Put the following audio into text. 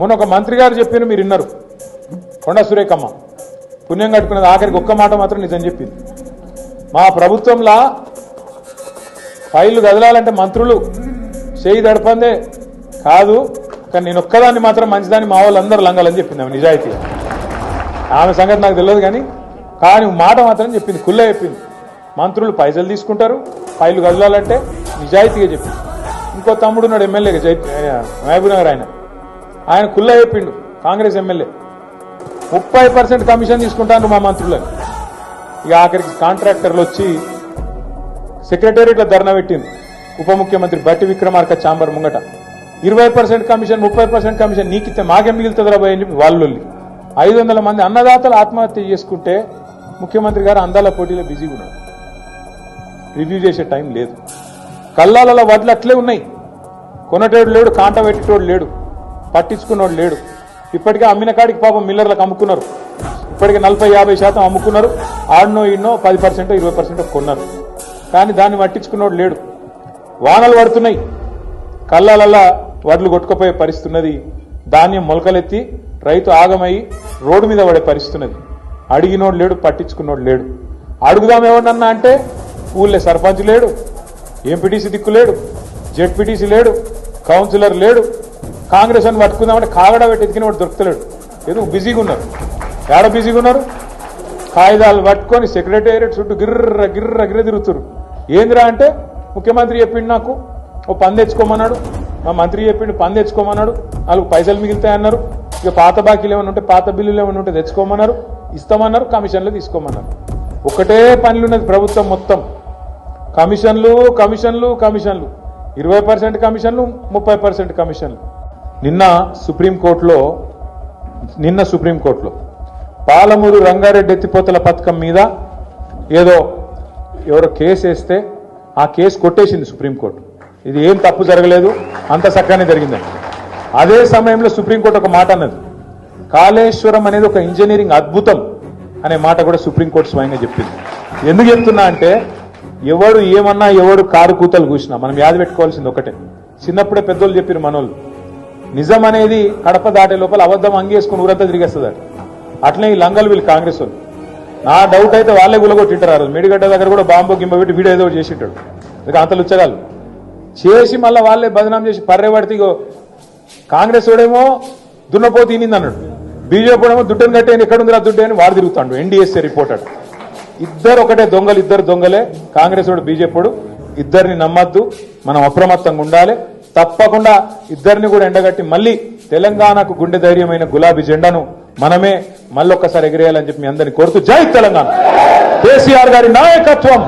మొన్న ఒక మంత్రి గారు చెప్పిన మీరు విన్నారు. కొండ సురేఖమ్మ. పుణ్యం కట్టుకున్నది ఆఖరికి ఒక్క మాట మాత్రం నిజం చెప్పింది. మా ప్రభుత్వంలో ఫైళ్ళు కదలాలంటే మంత్రులు చేయి దడపందే కాదు కానీ నేను ఒక్కదాన్ని మాత్రం మంచిదాన్ని మా వాళ్ళందరూ లంగాలని చెప్పింది ఆమె నిజాయితీగా ఆమె సంగతి నాకు తెలియదు కానీ కానీ మాట మాత్రం చెప్పింది కుల్ల చెప్పింది. మంత్రులు పైసలు తీసుకుంటారు ఫైళ్ళు కదలాలంటే నిజాయితీగా చెప్పింది. ఇంకో తమ్ముడున్నాడు ఎమ్మెల్యేగా జై మహబూబ్ నగర్ ఆయన. ఆయన కుల్ల చెప్పిండు కాంగ్రెస్ ఎమ్మెల్యే. ముప్పై పర్సెంట్ కమిషన్ తీసుకుంటాను మా మంత్రులని ఇక ఆఖరికి కాంట్రాక్టర్లు వచ్చి సెక్రటేరియట్లో ధర్నా పెట్టింది ఉప ముఖ్యమంత్రి బట్టి విక్రమార్క చాంబర్ ముంగట. ఇరవై పర్సెంట్ కమిషన్ ముప్పై పర్సెంట్ కమిషన్ నీకిస్తే మాకేం మిగులుతుందిరా భయ అని చెప్పి వాళ్ళు ఐదు వందల మంది అన్నదాతలు ఆత్మహత్య చేసుకుంటే ముఖ్యమంత్రి గారు అందాల పోటీలో బిజీగా ఉన్నారు. రివ్యూ చేసే టైం లేదు. కల్లాలలో వడ్లు అట్లే ఉన్నాయి. కొనటోడు లేడు కాంట పెట్టేటోడు లేడు. పట్టించుకున్నోడు లేడు. ఇప్పటికే అమ్మిన కాడికి పాపం మిల్లర్లకు అమ్ముకున్నారు. ఇప్పటికే నలభై యాభై శాతం అమ్ముకున్నారు. ఆడనో ఈడనో పది పర్సెంట్ ఇరవై పర్సెంట్ కొన్నారు. కానీ దాన్ని పట్టించుకున్నోడు లేడు. వానలు పడుతున్నాయి. కళ్ళాలల్లా వడ్లు కొట్టుకుపోయే పరిస్థితి ఉన్నది ధాన్యం మొలకలెత్తి రైతు ఆగమై రోడ్డు మీద పడే పరిస్థితి ఉన్నది అడిగినోడు లేడు పట్టించుకున్నోడు లేడు. అడుగుదాం ఎవడన్నా అంటే ఊళ్ళో సర్పంచ్ లేడు ఎంపీటీసీ దిక్కు లేడు జెడ్పీటీసీ లేడు కౌన్సిలర్ లేడు కాంగ్రెస్ అని పట్టుకుందామంటే కాగడ పెట్టి ఎతికిన వాడు దొరుకుతలేడు. ఎందుకు బిజీగా ఉన్నారు. ఏడ బిజీగా ఉన్నారు? కాగితాలు పట్టుకొని సెక్రటేరియట్ చుట్టూ గిర్ర గిర్ర గిర్ర తిరుగుతున్నారు ఏందిరా అంటే ముఖ్యమంత్రి చెప్పిండు నాకు ఓ పని తెచ్చుకోమన్నాడు. మా మంత్రి చెప్పిండు పని తెచ్చుకోమన్నాడు. వాళ్ళకు పైసలు మిగులుతాయన్నారు. ఇక పాత బాకీలు ఏమైనా ఉంటే పాత బిల్లులు ఏమైనా ఉంటే తెచ్చుకోమన్నారు. ఇస్తామన్నారు కమిషన్లు తీసుకోమన్నారు. ఒకటే పనులు ఉన్నది ప్రభుత్వం మొత్తం. కమిషన్లు కమిషన్లు కమిషన్లు. ఇరవై పర్సెంట్ కమిషన్లు ముప్పై పర్సెంట్ కమిషన్లు. నిన్న సుప్రీంకోర్టులో నిన్న సుప్రీంకోర్టులో పాలమూరు రంగారెడ్డి ఎత్తిపోతల పథకం మీద ఏదో ఎవరో కేసు వేస్తే ఆ కేసు కొట్టేసింది సుప్రీంకోర్టు. ఇది ఏం తప్పు జరగలేదు అంత చక్కగానే జరిగిందండి అదే సమయంలో సుప్రీంకోర్టు ఒక మాట అన్నది. కాళేశ్వరం అనేది ఒక ఇంజనీరింగ్ అద్భుతం అనే మాట కూడా సుప్రీంకోర్టు స్వయంగా చెప్పింది. ఎందుకు చెప్తున్నా అంటే ఎవడు ఏమన్నా ఎవడు కారు కూతలు కూసినా మనం యాద పెట్టుకోవాల్సింది ఒకటే. చిన్నప్పుడే పెద్దోళ్ళు చెప్పారు మనోళ్ళు నిజం అనేది కడప దాటే లోపల అబద్ధం అంగేసుకుని ఊరంతా తిరిగేస్తుంది అట్లనే ఈ లంగలు వీళ్ళు కాంగ్రెస్ వాళ్ళు. నా డౌట్ అయితే వాళ్ళే గులగొట్టింటారు ఆ రోజు. మేడిగడ్డ దగ్గర కూడా బాంబు గింబ పెట్టి వీడియో ఏదో చేసింటాడు. ఇక అంతలు ఉచ్చగాలు చేసి మళ్ళీ వాళ్ళే బదనాం చేసి పర్రె పడితే కాంగ్రెస్ వాడేమో దున్నపో తినింది అన్నాడు. బీజేపీ ఏమో దుడ్డని కట్టేయని ఎక్కడుందిరా దుడ్డు అని వాడు తిరుగుతాడు. NDSA reporter. ఇద్దరు ఒకటే దొంగలు ఇద్దరు దొంగలే. కాంగ్రెస్ వాడు బీజేపీ ఇద్దరిని నమ్మద్దు. మనం అప్రమత్తంగా ఉండాలి. తప్పకుండా ఇద్దరిని కూడా ఎండగట్టి మళ్ళీ తెలంగాణకు గుండె ధైర్యమైన గులాబీ జెండాను మనమే మళ్ళొక్కసారి ఎగిరేయాలని చెప్పి మీ అందరిని కోరుతూ జై తెలంగాణ. కేసీఆర్ గారి నాయకత్వం.